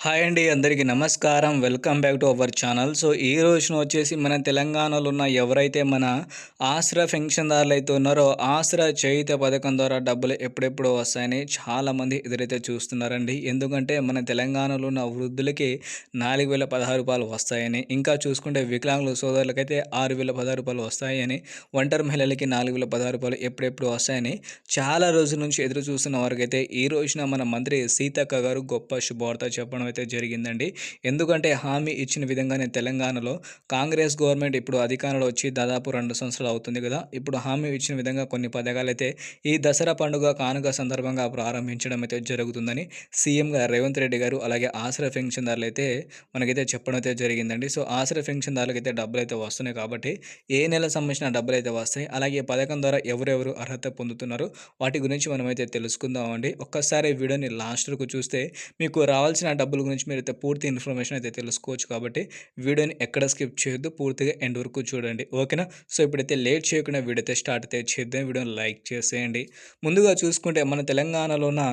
Hi అండి అందరికీ నమస్కారం. Welcome back to our channel. So ఈ రోజున వచ్చేసి మన తెలంగాణలో ఉన్న ఎవరైతే మన ఆశ్ర పెన్షన్దారులు అయితే ఉన్నారో ఆశ్ర చేయుత పథకం ద్వారా డబ్బులు ఎప్పుడెప్పుడు వస్తాయని చాలామంది ఎదురైతే చూస్తున్నారండి. ఎందుకంటే మన తెలంగాణలో ఉన్న వృద్ధులకి నాలుగు వేల పదహారు రూపాయలు వస్తాయని ఇంకా చూసుకుంటే వికలాంగుల సోదరులకైతే ఆరు వేల పదహారు రూపాయలు వస్తాయని ఒంటరి మహిళలకి నాలుగు వేల పదహారు రూపాయలు ఎప్పుడెప్పుడు వస్తాయని చాలా రోజుల నుంచి ఎదురు చూస్తున్న వారికైతే ఈ రోజున మన మంత్రి సీతక్క గారు గొప్ప శుభవార్త చెప్పడం అయితే జరిగిందండి. ఎందుకంటే హామీ ఇచ్చిన విధంగానే తెలంగాణలో కాంగ్రెస్ గవర్నమెంట్ ఇప్పుడు అధికారంలో వచ్చి దాదాపు రెండు సంవత్సరాలు అవుతుంది కదా. ఇప్పుడు హామీ ఇచ్చిన విధంగా కొన్ని పథకాలు అయితే ఈ దసరా పండుగ కానుక సందర్భంగా ప్రారంభించడం అయితే జరుగుతుందని సీఎంగా రేవంత్ రెడ్డి గారు అలాగే ఆశ్రయ పెన్షన్దారులు అయితే మనకైతే చెప్పడం అయితే జరిగిందండి. సో ఆశ్రయ పెన్షన్దారులకు అయితే డబ్బులు అయితే వస్తున్నాయి కాబట్టి ఏ నెల సంబంధించిన డబ్బులు అయితే వస్తాయి అలాగే పథకం ద్వారా ఎవరెవరు అర్హత పొందుతున్నారు వాటి గురించి మనమైతే తెలుసుకుందామండి. ఒక్కసారి వీడియోని లాస్ట్ వరకు చూస్తే మీకు రావాల్సిన డబ్బులు గురించి మీరు అయితే పూర్తి ఇన్ఫర్మేషన్ అయితే తెలుసుకోవచ్చు కాబట్టి వీడియోని ఎక్కడ స్కిప్ చేయొద్దు పూర్తిగా ఎండ్ వరకు చూడండి. ఓకేనా సో ఇప్పుడైతే లేట్ చేయకుండా వీడియో అయితే స్టార్ట్ అయితే చేద్దాం. వీడియోని లైక్ చేసేయండి. ముందుగా చూసుకుంటే మన తెలంగాణలో ఉన్న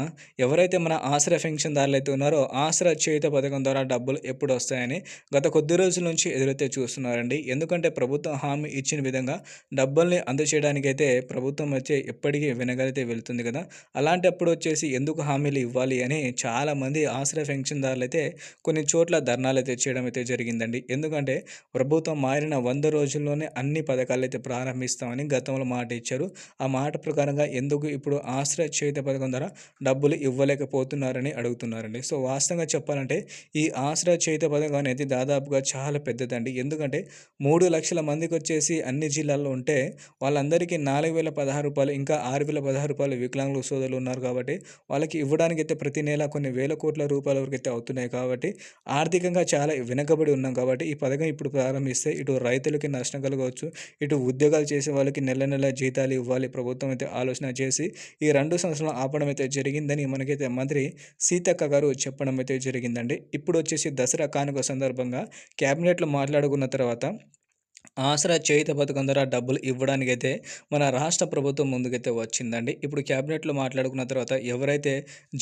ఎవరైతే మన ఆశ్రయ పెన్షన్దారులు అయితే ఉన్నారో ఆసరా చేయుత పథకం ద్వారా డబ్బులు ఎప్పుడు వస్తాయని గత కొద్ది రోజుల నుంచి ఎదురైతే చూస్తున్నారండి. ఎందుకంటే ప్రభుత్వం హామీ ఇచ్చిన విధంగా డబ్బుల్ని అందచేయడానికి అయితే ప్రభుత్వం వచ్చే ఎప్పటికీ వెనగలితే వెళ్తుంది కదా. అలాంటప్పుడు వచ్చేసి ఎందుకు హామీలు ఇవ్వాలి అని చాలామంది ఆశ్రయ పెన్షన్దారులు అయితే కొన్ని చోట్ల ధర్నాలు అయితే చేయడం అయితే జరిగిందండి. ఎందుకంటే ప్రభుత్వం మారిన వంద రోజుల్లోనే అన్ని పథకాలు అయితే ప్రారంభిస్తామని గతంలో మాట ఇచ్చారు. ఆ మాట ప్రకారంగా ఎందుకు ఇప్పుడు ఆశ్రయ చేత పథకం ద్వారా డబ్బులు ఇవ్వలేకపోతున్నారని అడుగుతున్నారండి. సో వాస్తవంగా చెప్పాలంటే ఈ ఆశ్రయ చేత పథకం అనేది దాదాపుగా చాలా పెద్దదండి. ఎందుకంటే మూడు లక్షల మందికి వచ్చేసి అన్ని జిల్లాల్లో ఉంటే వాళ్ళందరికీ నాలుగు వేల పదహారు రూపాయలు ఇంకా ఆరు వేల పదహారు రూపాయలు వికలాంగుల సోదరులు ఉన్నారు కాబట్టి వాళ్ళకి ఇవ్వడానికి అయితే ప్రతి నెల కొన్ని వేల కోట్ల రూపాయల వరకు అయితే అవుతున్నాయి కాబట్టి ఆర్థికంగా చాలా వెనుకబడి ఉన్నాం కాబట్టి ఈ పథకం ఇప్పుడు ప్రారంభిస్తే ఇటు రైతులకి నష్టం కలగవచ్చు ఇటు ఉద్యోగాలు చేసే వాళ్ళకి నెల నెల జీతాలు ఇవ్వాలి ప్రభుత్వం అయితే ఆలోచన చేసి ఈ రెండు సంవత్సరాలు ఆపడం అయితే జరిగిందని మనకైతే మంత్రి సీతక్క గారు చెప్పడం అయితే జరిగిందండి. ఇప్పుడు వచ్చేసి దసరా కానుక సందర్భంగా క్యాబినెట్లో మాట్లాడుకున్న తర్వాత ఆసరా చేయుత పథకం ద్వారా డబ్బులు ఇవ్వడానికైతే మన రాష్ట్ర ప్రభుత్వం ముందుకైతే వచ్చిందండి. ఇప్పుడు క్యాబినెట్లో మాట్లాడుకున్న తర్వాత ఎవరైతే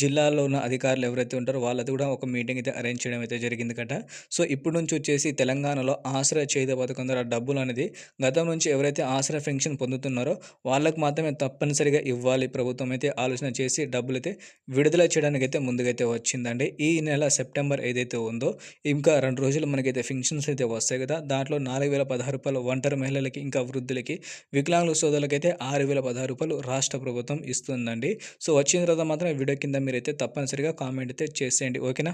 జిల్లాలో ఉన్న అధికారులు ఎవరైతే ఉంటారో వాళ్ళది కూడా ఒక మీటింగ్ అయితే అరేంజ్ చేయడం అయితే జరిగింది కట సో ఇప్పుడు నుంచి వచ్చేసి తెలంగాణలో ఆసరా చేయుత పథకం ద్వారా డబ్బులు అనేది గతం నుంచి ఎవరైతే ఆసరా పెన్షన్ పొందుతున్నారో వాళ్ళకు మాత్రమే తప్పనిసరిగా ఇవ్వాలి. ప్రభుత్వం అయితే ఆలోచన చేసి డబ్బులు అయితే విడుదల చేయడానికి అయితే ముందుకైతే వచ్చిందండి. ఈ నెల సెప్టెంబర్ ఏదైతే ఉందో ఇంకా రెండు రోజులు మనకైతే పెన్షన్స్ అయితే వస్తాయి కదా. దాంట్లో నాలుగు వేల పదహారు రూపాయలు ఒంటరి మహిళలకి ఇంకా వృద్ధులకి వికలాంగుల సోదరులకైతే ఆరు వేల పదహారు రూపాయలు రాష్ట్ర ప్రభుత్వం ఇస్తుందండి. సో వచ్చిన తర్వాత మాత్రం వీడియో కింద మీరైతే తప్పనిసరిగా కామెంట్ అయితే చేసేయండి. ఓకేనా?